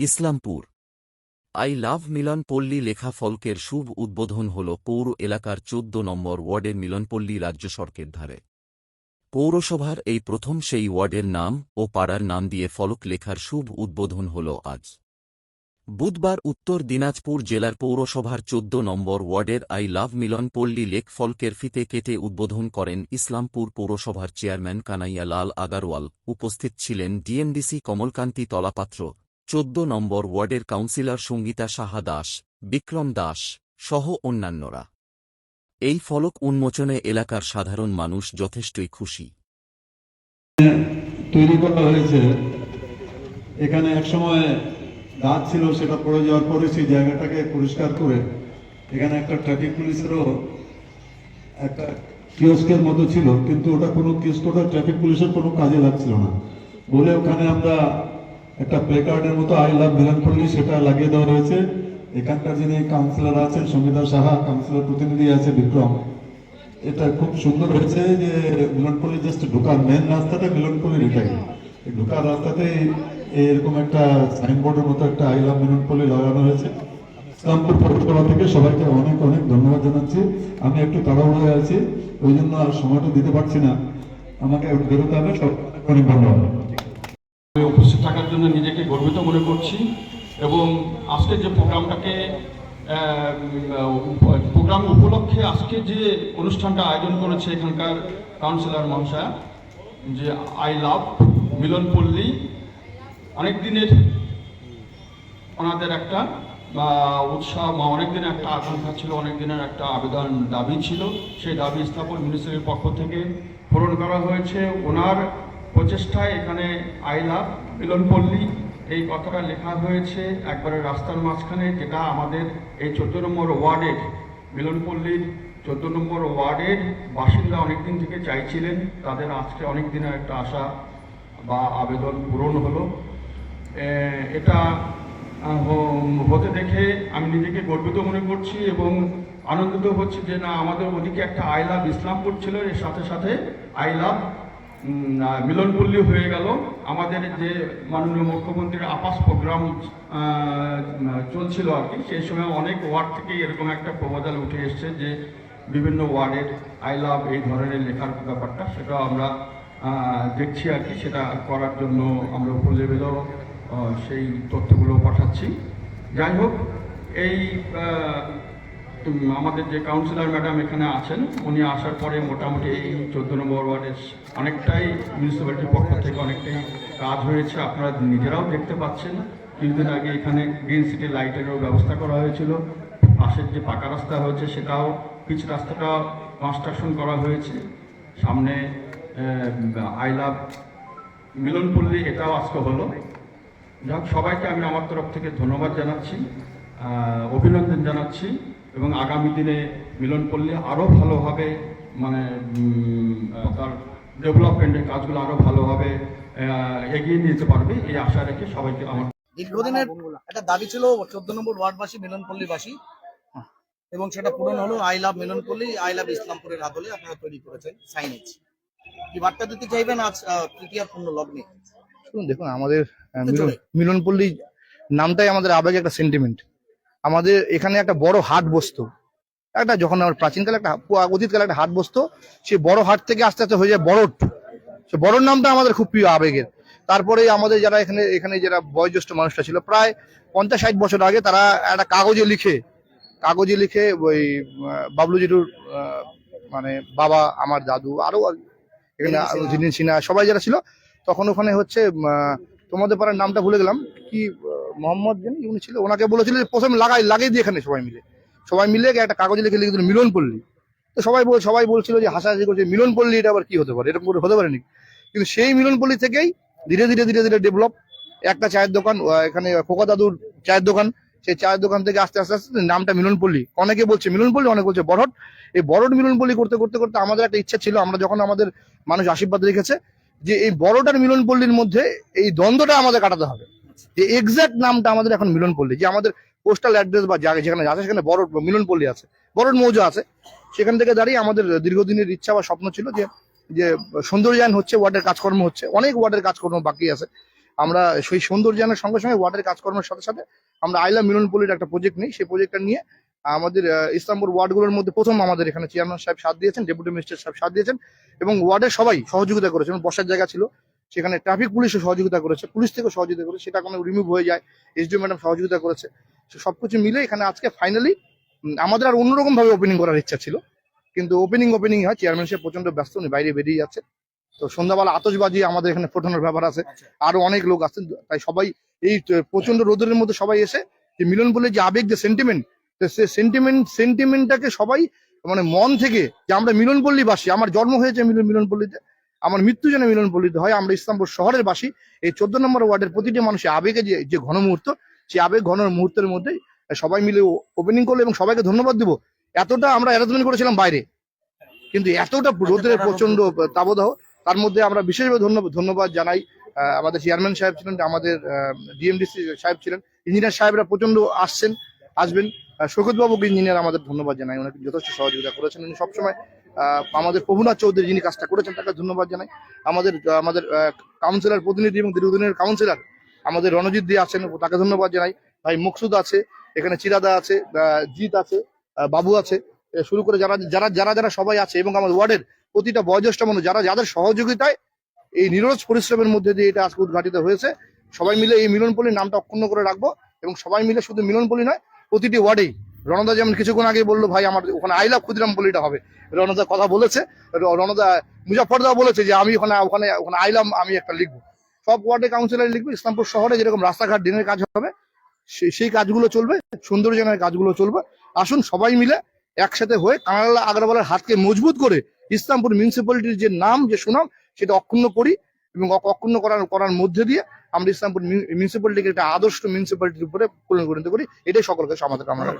Islampur. I love মিলন পল্লী লেখা ফলকের শুভ উদ্বোধন হল পৌর এলাকার চোদ্দ নম্বর ওয়ার্ডের মিলনপল্লী রাজ্য সড়কের ধারে। পৌরসভার এই প্রথম সেই ওয়ার্ডের নাম ও পাড়ার নাম দিয়ে ফলক লেখার শুভ উদ্বোধন হল আজ। বুধবার উত্তর দিনাজপুর জেলার পৌরসভার চোদ্দ নম্বর ওয়ার্ডের আই লাভ মিলন পল্লী লেক ফলকের ফিতে কেটে উদ্বোধন করেন ইসলামপুর পৌরসভার চেয়ারম্যান কানাইয়া লাল আগারওয়াল। উপস্থিত ছিলেন ডিএমডিসি কমলকান্তি তলাপাত্র চোদ্দ নম্বর ওয়ার্ডের কাউন্সিলর সঙ্গীতা সাহা দাস, বিক্রম দাস সহ অন্যান্যরা। এই ফলক উন্মোচনে এলাকার সাধারণ মানুষ যথেষ্টই খুশি। তৈরি করা হয়েছে। এখানে একসময় গাছ ছিল, সেটা পড়ে যাওয়ার পরে সেই জায়গাটাকে পরিষ্কার করে এখানে একটা ট্রাফিক পুলিশেরও একটা কিয়স্কের মতো ছিল, কিন্তু ওটা কোনো কিয়স্কটা ট্রাফিক পুলিশের কোনো কাজে লাগছিল না। বলে ওখানে আমরা একটা প্লেকার্ডের মতো আই লাভ মিলনপল্লী সেটা লাগিয়ে দেওয়া রয়েছে। এখানকার যিনি কাউন্সিলর আছেন সঙ্গীতা সাহা কাউন্সিলর প্রতিনিধি আছে বিক্রম। এটা খুব সুন্দর হয়েছে যে মিলনপল্লী জাস্ট ঢোকার মেন রাস্তাটা মিলনপল্লির এটাই। ঢোকার রাস্তাতে এরকম একটা সাইনবোর্ডের মতো একটা আই লাভ মিলনপল্লী লাগানো হয়েছে। ইসলামপুর পৌরসভা থেকে সবাইকে অনেক অনেক ধন্যবাদ জানাচ্ছি। আমি একটু তাড়াহুড়োয় আছি, ওই জন্য আর সময়টা দিতে পারছি না। আমাকে বেরোতে হবে সব অনেক ধন্যবাদ। উপস্থিত থাকার জন্য নিজেকে গর্বিত মনে করছি এবং আজকে যে প্রোগ্রামটাকে প্রোগ্রাম উপলক্ষে আজকে যে অনুষ্ঠানটা আয়োজন করেছে এখানকার কাউন্সিলর মহাশয়া, যে আই লাভ মিলনপল্লী অনেক দিনের ওনাদের একটা উৎসাহ বা অনেক দিনের একটা আকাঙ্ক্ষা ছিল, অনেক দিনের একটা আবেদন দাবি ছিল। সেই দাবি স্থাপন মিনিস্ট্রির পক্ষ থেকে পূরণ করা হয়েছে। ওনার প্রচেষ্টায় এখানে আই লাভ মিলনপল্লী এই কথাটা লেখা হয়েছে একবারে রাস্তার মাঝখানে, যেটা আমাদের এই চোদ্দ নম্বর ওয়ার্ডের মিলনপল্লীর চোদ্দ নম্বর ওয়ার্ডের বাসিন্দা অনেকদিন থেকে চাইছিলেন, তাদের আজকে অনেক দিনের একটা আশা বা আবেদন পূরণ হলো। এটা হতে দেখে আমি নিজেকে গর্বিত মনে করছি এবং আনন্দিত হচ্ছি যে না, আমাদের ওদিকে একটা আই লাভ ইসলামপুর ছিল, এর সাথে সাথে আই লাভ মিলনপল্লী হয়ে গেল। আমাদের যে মাননীয় মুখ্যমন্ত্রীর আপাস প্রোগ্রাম চলছিল আর কি, সেই সময় অনেক ওয়ার্ড থেকে এরকম একটা প্রবাদাল উঠে এসছে যে বিভিন্ন ওয়ার্ডের আই লাভ এই ধরনের লেখার ব্যাপারটা, সেটা আমরা দেখছি আর কি, সেটা করার জন্য আমরা উপর লেভেলও সেই তথ্যগুলো পাঠাচ্ছি। যাই হোক, এই আমাদের যে কাউন্সিলর ম্যাডাম এখানে আছেন, উনি আসার পরে মোটামুটি এই চোদ্দ নম্বর ওয়ার্ডের অনেকটাই মিউনিসিপ্যালিটির পক্ষ থেকে অনেকটাই কাজ হয়েছে, আপনারা নিজেরাও দেখতে পাচ্ছেন। কিছুদিন আগে এখানে গ্রিন সিটি লাইটেরও ব্যবস্থা করা হয়েছিল। পাশের যে পাকা রাস্তা হয়েছে, সেটাও পিচ রাস্তাটা কনস্ট্রাকশন করা হয়েছে। সামনে আই লাভ মিলনপল্লী, এটাও আজকে হলো। যাক, সবাইকে আমি আমার তরফ থেকে ধন্যবাদ জানাচ্ছি। অভিনন্দন জানাচ্ছি এবং আগামী দিনে মিলনপল্লী আরও ভালোভাবে মানে উম, তার ডেভেলপমেন্টের কাজগুলো আরও ভালোভাবে আহ, এগিয়ে নিতে পারবে এই আশা রেখে সবাইকে আমার দীর্ঘদিনের একটা দাবি ছিল চোদ্দ নম্বর ওয়ার্ডবাসী মিলনপল্লীবাসী এবং সেটা পূরণ হলো I love Milanpalli I love ইসলামপুরের আদলে আপনারা তৈরি করেছেন সাইনেজ কি বার্তা দিতে চাইবেন আজ তৃতীয় পূর্ণ লগ্নে? শুনুন দেখুন আমাদের মিলন। মিলনপল্লী নামটাই আমাদের আবেগে একটা সেন্টিমেন্ট আমাদের এখানে একটা বড় হাট বসতো। একটা যখন আমার প্রাচীনকালে একটা অতীতকালে একটা হাট বসতো সেই বড় হাট থেকে আস্তে আস্তে হয়ে যায় বড়ট। সে বড়র নামটা আমাদের খুব প্রিয় আবেগের। তারপরে আমাদের যারা এখানে এখানে যারা বয়োজ্যেষ্ঠ মানুষটা ছিল প্রায় পঞ্চাশ ষাট বছর আগে তারা একটা কাগজে লিখে কাগজে লিখে ওই বাবলু জিটুর মানে বাবা আমার দাদু আরও এখানে। জিনিস সিনহা। সবাই যারা ছিল তখন ওখানে হচ্ছে তোমাদের পাড়ার নামটা ভুলে গেলাম কি মোহাম্মদ জানি উনি ছিল, ওনাকে বলেছিল যে প্রথমে লাগাই, লাগিয়ে দিয়ে এখানে সবাই মিলে। সবাই মিলে একটা কাগজে লিখে লিখে দিল, মিলন পল্লী। তো সবাই বল, সবাই বলছিল যে হাসাহাসি করছে, মিলন পল্লী, এটা আবার কি হতে পারে? এরকম করে হতে পারেনি। কিন্তু সেই মিলন পল্লী থেকেই ধীরে ধীরে ধীরে ধীরে ডেভেলপ একটা চায়ের দোকান এখানে খোকা দাদুর চায়ের দোকান। সেই চায়ের দোকান থেকে আস্তে আস্তে আস্তে নামটা মিলনপল্লী অনেকে বলছে মিলনপল্লী অনেকে বলছে বড়ট এই বড়ট মিলনপল্লী করতে করতে করতে আমাদের একটা ইচ্ছা ছিল। আমরা যখন আমাদের মানুষ আশীর্বাদ রেখেছে, যে এই বড়ট আর মিলনপল্লীর মধ্যে এই দ্বন্দ্বটা আমাদের কাটাতে হবে। যে এক্সাক্ট নামটা আমাদের এখন মিলনপল্লী, যে আমাদের পোস্টাল অ্যাড্রেস বা জায়গা যেখানে আছে, সেখানে বড় মিলনপল্লী আছে, বড় মৌজা আছে। সেখান থেকে দাঁড়িয়ে আমাদের দীর্ঘদিনের ইচ্ছা বা স্বপ্ন ছিল যে যে সৌন্দর্যায়ন হচ্ছে ওয়ার্ডের কাজকর্ম হচ্ছে, অনেক ওয়ার্ডের কাজকর্ম বাকি আছে। আমরা সেই সৌন্দর্যায়নের সঙ্গে সঙ্গে ওয়ার্ডের কাজকর্মের সাথে সাথে আমরা আইলা মিলনপল্লির একটা প্রজেক্ট নিই। সেই প্রজেক্টটা নিয়ে আমাদের ইসলামপুর ওয়ার্ডগুলোর মধ্যে প্রথম আমাদের এখানে চেয়ারম্যান সাহেব সাথ দিয়েছেন ডেপুটি মিনিস্টার সাহেব সাথ দিয়েছেন এবং ওয়ার্ডের সবাই সহযোগিতা করেছেন। বসার জায়গা ছিল সেখানে ট্রাফিক পুলিশও সহযোগিতা করেছে পুলিশ থেকেও সহযোগিতা করেছে সেটা কোনো রিমুভ হয়ে যায় এসডিও ম্যাডাম সহযোগিতা করেছে সবকিছু মিলে এখানে আজকে ফাইনালি আমাদের আর অন্যরকম ভাবে ওপেনিং করার ইচ্ছা ছিল কিন্তু ওপেনিং ওপেনিং হয় চেয়ারম্যান সাহেব প্রচণ্ড ব্যস্ত উনি বাইরে বেরিয়ে যাচ্ছে তো সন্ধ্যাবেলা আতশবাজি আমাদের এখানে ফোটানোর ব্যাপার আছে আচ্ছা। আরও অনেক লোক আছেন তাই সবাই এই প্রচণ্ড রোদের মধ্যে সবাই এসে যে মিলন বলে যে আবেগ যে সেন্টিমেন্ট সে সেন্টিমেন্ট সেন্টিমেন্টটাকে সবাই মানে মন থেকে যে আমরা মিলনপল্লী বাসি আমার জন্ম হয়েছে মিলন মিলনপল্লীতে আমার মৃত্যু যেন মিলনপল্লীতে হয় আমরা ইসলামপুর শহরের বাসী। এই চোদ্দ নম্বর ওয়ার্ডের প্রতিটি মানুষের আবেগে যে যে ঘন মুহূর্ত সেই আবেগ ঘন মুহূর্তের মধ্যে সবাই মিলে ওপেনিং করল এবং সবাইকে ধন্যবাদ দিব। এতটা আমরা অ্যারেঞ্জমেন্ট করেছিলাম বাইরে। কিন্তু এতটা রোদের প্রচণ্ড তাবদাহ তার মধ্যে আমরা বিশেষভাবে ধন্যবাদ ধন্যবাদ জানাই আমাদের চেয়ারম্যান সাহেব ছিলেন আমাদের ডিএমডিসি সাহেব ছিলেন। ইঞ্জিনিয়ার সাহেবরা প্রচণ্ড আসছেন আসবেন। শোকত বাবুকে ইঞ্জিনিয়ার আমাদের ধন্যবাদ জানাই ওনাকে যথেষ্ট সহযোগিতা করেছেন। উনি সবসময় আমাদের প্রভুনাথ চৌধুরী যিনি কাজটা করেছেন, তাকে ধন্যবাদ জানাই। আমাদের আমাদের কাউন্সিলর প্রতিনিধি এবং দীর্ঘদিনের কাউন্সিলর আমাদের রণজিৎ দিয়ে আছেন, তাকে ধন্যবাদ জানাই। ভাই মুকসুদ আছে, এখানে চিরাদা আছে জিৎ আছে বাবু আছে। শুরু করে যারা যারা যারা যারা সবাই আছে এবং আমাদের ওয়ার্ডের প্রতিটা বয়োজ্যেষ্ঠ মানুষ যারা, যাদের সহযোগিতায় এই নিরজ পরিশ্রমের মধ্যে দিয়ে এটা আজকে উদ্ঘাটিত হয়েছে, সবাই মিলে এই মিলনপল্লীর নামটা অক্ষুণ্ণ করে রাখব এবং সবাই মিলে শুধু মিলনপল্লী নয়, প্রতিটি ওয়ার্ডেই রণদা যেমন কিছুক্ষণ আগে বলল, ভাই, আমার ওখানে আইলা ক্ষুদিরাম পল্লীটা হবে। রণদা কথা বলেছে, রণদা মুজাফরদাও বলেছে যে, আমি ওখানে ওখানে ওখানে আইলাম আমি একটা লিখব। সব ওয়ার্ডে কাউন্সিলর লিখবে, ইসলামপুর শহরে যেরকম রাস্তাঘাট দিনের কাজ হবে সেই কাজগুলো চলবে সৌন্দর্যজনের কাজগুলো চলবে। আসুন সবাই মিলে একসাথে হয়ে কানাডা আগ্রাবালের হাতকে মজবুত করে ইসলামপুর মিউনিসিপ্যালিটির যে নাম, যে সুনাম, সেটা অক্ষুণ্ণ করি। এবং অক্ষুণ্ণ করার করার মধ্যে দিয়ে আমরা ইসলামপুর মিউনিসিপ্যালিটিকে একটা আদর্শ মিউনিসিপ্যালিটির উপরে পরিণত করি এটাই সকলকে সমাধান আমরা